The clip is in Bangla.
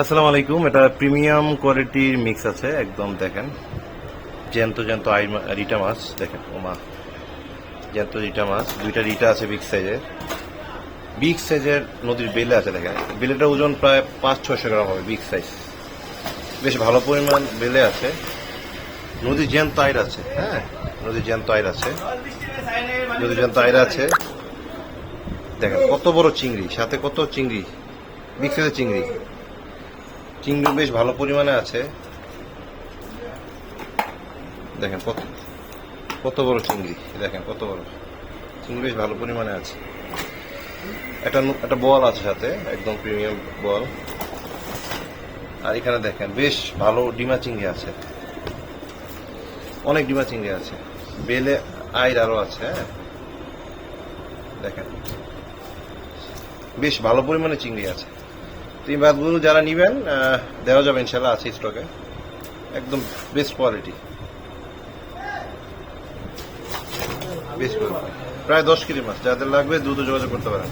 আসসালামু আলাইকুম, এটা প্রিমিয়াম কোয়ালিটির মিক্স আছে, একদম দেখেন। জ্যান্ত জ্যান্ত আই রিটা মাছ, দেখেন ওমা জ্যান্ত রিটা মাছ, দুইটা রিটা আছে বিগ সাইজের বিগ সাইজের নদীর বেলে আছে, দেখেন। বেলেটার ওজন প্রায় পাঁচ, ছয়শো গ্রাম হবে বিগ সাইজ বেশ ভালো পরিমাণ বেলে আছে। নদীর জ্যান্ত আইর আছে হ্যাঁ? নদীর জ্যান্ত আইর আছে। নদীর জ্যান্ত আইর আছে। দেখেন, কত বড় চিংড়ি, সাথে কত চিংড়ি? বিগ সাইজের চিংড়ি। চিংড়ি বেশ ভালো পরিমাণে আছে। দেখেন কত কত বড় চিংড়ি, দেখেন কত বড়। চিংড়ি বেশ ভালো পরিমাণে আছে। একটা একটা বল আছে সাথে, একদম প্রিমিয়াম বল। আর এখানে দেখেন বেশ ভালো ডিমা চিংড়ি আছে। অনেক ডিমা চিংড়ি আছে। বেলে আইর আরও আছে হ্যাঁ। দেখেন, বেশ ভালো পরিমাণে চিংড়ি আছে। তো এই মাছগুলো যারা নিবেন দেওয়া যাবে ইনশাল্লাহ আছে স্টকে একদম বেস্ট কোয়ালিটি বেস্ট কোয়ালিটি প্রায় দশ কেজি মাছ, যাদের লাগবে দ্রুত যোগাযোগ করতে পারেন।